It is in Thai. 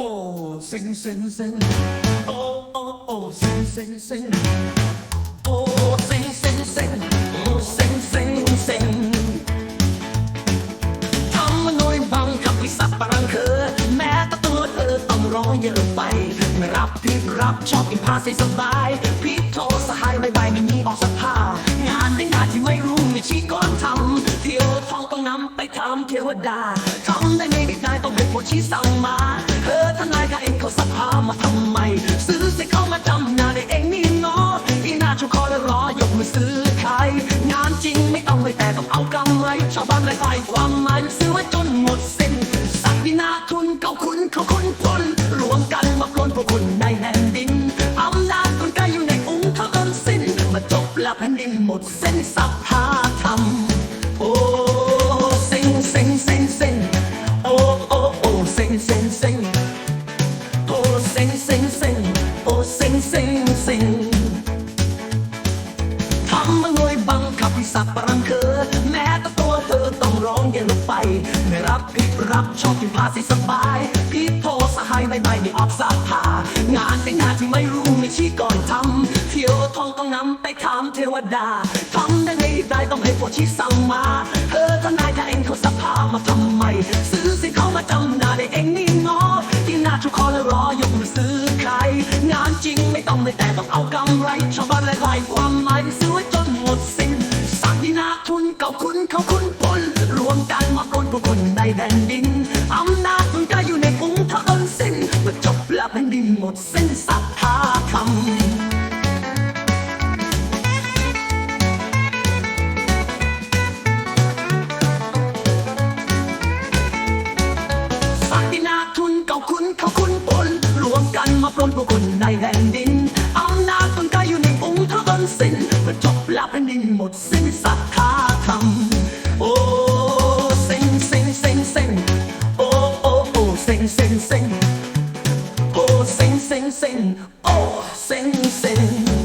โอ้เซ็งเซ็งเซ็งโอ้โอ้โอ้เซ็งเซ็งเซ็งโอ้เซ็งเซ็งเซ็งโอ้เซ็งเซ็งเซ็งทำมันน้อยบังคับให้สับปรังเคอแม้แต่ตัวเธอต้องรอเยอะไปไม่รับที่รับชอบกินพาใส่สบายพี่โทรสหายไม่ใบไม่มีออกสภางานได้งานที่ไม่รู้ไม่ชี้ก่อนทำเที่ยวทองต้องนำไปทำเทวดาทำได้ไม่ได้ต้องเป็นผู้ชี้สั่งมา มาทำไม ซื้อสิเข้ามาจำงานได้เองนี่เนาะที่น่าชูคอและรอยกมือซื้อขายงานจริงไม่ต้องเลยแต่ต้องเอากำไรชาวบ้านเลยไฟความหมายซื้อไว้จนหมดสิ้นสักดินาทุนเก่าคุณเขาคุณปนรวมกันมาปล้นพวกคุณในแผ่นดินอำนาจคุณกายอยู่ในองค์เท่าเอินสิ้นมาจบแล้วแผ่นดินหมดเส้นสัพพาธรรมโอ้ ซ็งเซ็งเซ็งโอ้เซ็งเซ็งเซ็งทำมาหน่วยบังคับสับปะรังเคอแม้แต่ตัวเธอต้องร้องเย็นลงไป ไม่รับผิดรับชอบกินภาษีสบายพี่โทรสหายไม่ไม่ไม่ออกสาขางานเป็นงานที่ไม่รู้ไม่ชี้ก่อนทำเที่ยวทองต้องนำไปถามเทวดาทำได้ไม่ได้ต้องให้พวกชี้สั่งมาเธอทนายถ้าเองเขาสภามาทำไม จริงไม่แต่ต้องเอากำไรชาวบ้านและไล่ความหมายซื้อไว้จนหมดสิ้นสั่งที่นาทุนเก่าคุณเขาคุณปนรวมกันมาปล้นผู้คนในแผ่นดินอำนาจคุณก็อยู่ในองค์เท่าเอินสิ้นเมื่อจบแล้วแผ่นดินหมดสิ้นสัทธาธรรมสักดินาทุนเก่าคุณเขาคุณปนรวมกันมาปล้นพวกคุณในแผ่นดิน มื่อจบแล้วแผ่นดินหมดสิ้นสัทธาธรรมโอ้เซ็งเซ็งเซ็งเซ็งโอ้โอ้โอ้เซ็งเซ็งเซ็งโอ้เซ็งเซ็งเซ็งโอ้เซ็งเซ็ง